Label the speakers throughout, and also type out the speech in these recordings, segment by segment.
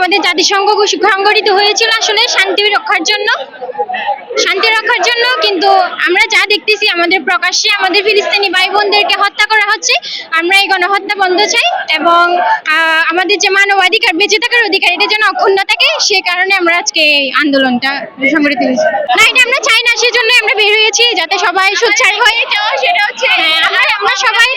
Speaker 1: আমাদের জাতিসংঘ সংগঠিত হয়েছিল আসলে শান্তি রক্ষার জন্য। শান্তি রক্ষার জন্য কিন্তু আমরা যা দেখতেছি আমাদের প্রকাশ্যে আমাদের ফিলিস্তিনি ভাই বোনদেরকে হত্যা করা হচ্ছে। আমরা এই গণহত্যা বন্ধ চাই এবং আমাদের যে মানবাধিকার বেঁচে থাকার অধিকার এটা যেন অক্ষুণ্ণ থাকে সে কারণে আমরা আজকে এই আন্দোলনটা সংগঠিত হয়েছি। না এটা আমরা চাই না সেজন্য আমরা বের হয়েছি যাতে সবাই সোচ্চার হয়ে। সেটা হচ্ছে হ্যাঁ, আমরা সবাই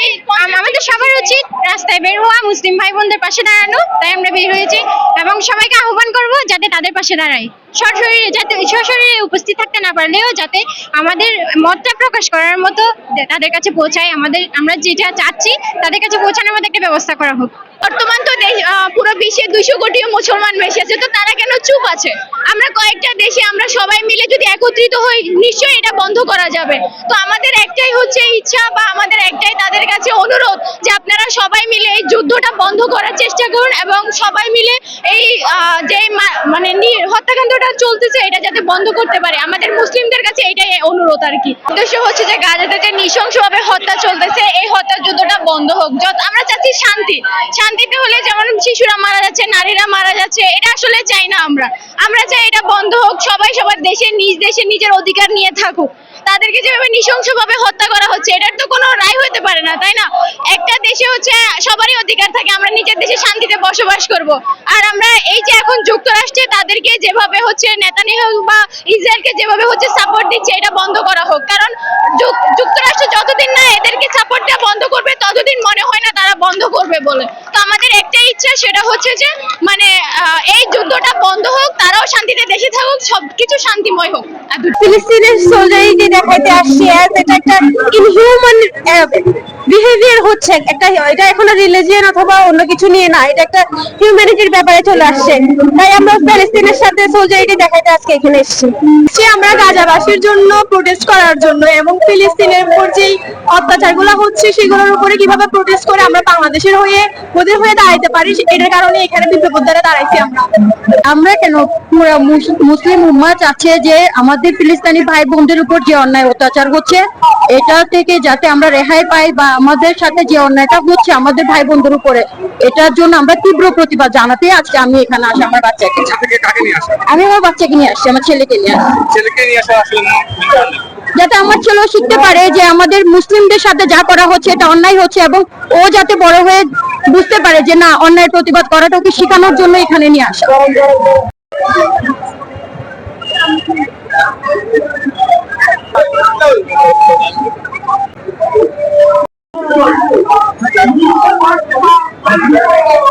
Speaker 1: আমাদের সবার উচিত রাস্তায় বের হওয়া মুসলিম ভাই বোনদের পাশে দাঁড়ানো তাই আমরা বের হয়েছি। এবং সবাইকে আহ্বান করব যাতে তাদের পাশে দাঁড়ায়। সশরীরে যাতে সশরীরে উপস্থিত থাকতে না পারলেও যাতে আমাদের মতটা প্রকাশ করার মতো তাদের কাছে পৌঁছায়। আমাদের আমরা যেটা চাচ্ছি তাদের কাছে পৌঁছানোর মতো একটা ব্যবস্থা করা হোক।
Speaker 2: বর্তমান তো দেশ পুরো বিশ্বে দুইশো কোটি মুসলমান বেশি আছে, তো তারা কেন চুপ আছে? আমরা কয়েকটা দেশে আমরা সবাই মিলে যদি একত্রিত হই, নিশ্চয়ই এটা বন্ধ করা যাবে। তো আমাদের একটাই হচ্ছে ইচ্ছা বা আমাদের একটাই তাদের কাছে অনুরোধ যে আপনারা সবাই মিলে এই যুদ্ধটা বন্ধ করার চেষ্টা করুন এবং সবাই মিলে এই যে মানে হত্যাকাণ্ডটা চলতেছে এটা যাতে বন্ধ করতে পারে। আমাদের মুসলিমদের কাছে এটাই অনুরোধ আর কি। উদ্দেশ্য হচ্ছে যে গাজাতে যে নৃশংসভাবে হত্যা চলতেছে, এই হত্যা যুদ্ধটা বন্ধ হোক। যত, আমরা চাচ্ছি শান্তি। শান্তিতে হলে যেমন শিশুরা মারা যাচ্ছে, নারীরা মারা যাচ্ছে, এটা আসলে চাই না আমরা। আমরা চাই এটা বন্ধ হোক, সবাই সবার দেশে নিজ দেশে নিজের অধিকার নিয়ে থাকুক। তাদেরকে যেভাবে নৃশংসভাবে হত্যা করা হচ্ছে, এটার তো কোনো রায় হতে পারে না, তাই না? একটা দেশে হচ্ছে সবারই অধিকার থাকে, আমরা নিজের দেশে শান্তিতে বসবাস করব। আর আমরা এই যে এখন যুক্তরাষ্ট্রে তাদেরকে যেভাবে হচ্ছে নেতানিয়াহু বা ইসরায়েলকে যেভাবে হচ্ছে সাপোর্ট দিচ্ছে, এটা বন্ধ করা হোক। কারণ যুক- যুক্তরাষ্ট্র যতদিন না এদেরকে সাপোর্টটা বন্ধ করবে, ততদিন মনে হয় না তারা বন্ধ করবে বলে। আমাদের একটাই ইচ্ছা, সেটা হচ্ছে যে মানে এই যুদ্ধটা বন্ধ হোক, তারাও শান্তিতে দেশে থাকুক, সবকিছু শান্তিময় হোক।
Speaker 3: ফিলিস্তিনের দেখাইতে এটা একটা ইনহিউম্যান বিহেভিয়ার হচ্ছে। একটা, এটা এখন রিলিজিয়ন অথবা অন্য কিছু নিয়ে না, এটা একটা হিউম্যানিটির ব্যাপারে চলে আসছে। তাই আমরা প্যালেস্তিনের সাথে দেখাইতে আজকে এখানে এসেছি। যে আমরা গাজাবাসীর জন্য প্রোটেস্ট করার জন্য, এবং ফিলিস্তিনের উপর যেই অত্যাচারগুলো হচ্ছে, সেগুলোর উপরে কীভাবে প্রোটেস্ট করে আমরা বাংলাদেশের হয়ে ওদের হয়ে দাঁড়াইতে পারি এটার কারণে এখানে বিপ্লব দ্বারা দাঁড়াইছি আমরা। আমরা কেন? পুরো মুসলিম উম্মা চাচ্ছে যে আমাদের ফিলিস্তিনি ভাই বোনদের উপর যে অন্যায় অত্যাচার হচ্ছে এটা থেকে যাতে আমরা রেহাই পাই বা আমাদের সাথে যে অন্যায়টা হচ্ছে আমাদের ভাই বোনদের উপরে এটার জন্য আমরা তীব্র প্রতিবাদ জানাতে আজকে আমি এখানে আসি আমার বাচ্চাকে।
Speaker 4: আসা?
Speaker 3: আমি আমার বাচ্চাকে নিয়ে আসছি আমার ছেলেকে নিয়ে আসছি।
Speaker 4: ছেলেকে নিয়ে আসা আসলে।
Speaker 3: যাতে আমার ছেলেও শিখতে পারে যে আমাদের মুসলিমদের সাথে যা করা হচ্ছে এটা অন্যায় হচ্ছে এবং ও যাতে বড় হয়ে বুঝতে পারে যে না অন্যায় প্রতিবাদ করাটা ওকে শেখানোর জন্য এখানে নিয়ে আসা
Speaker 5: Let's go!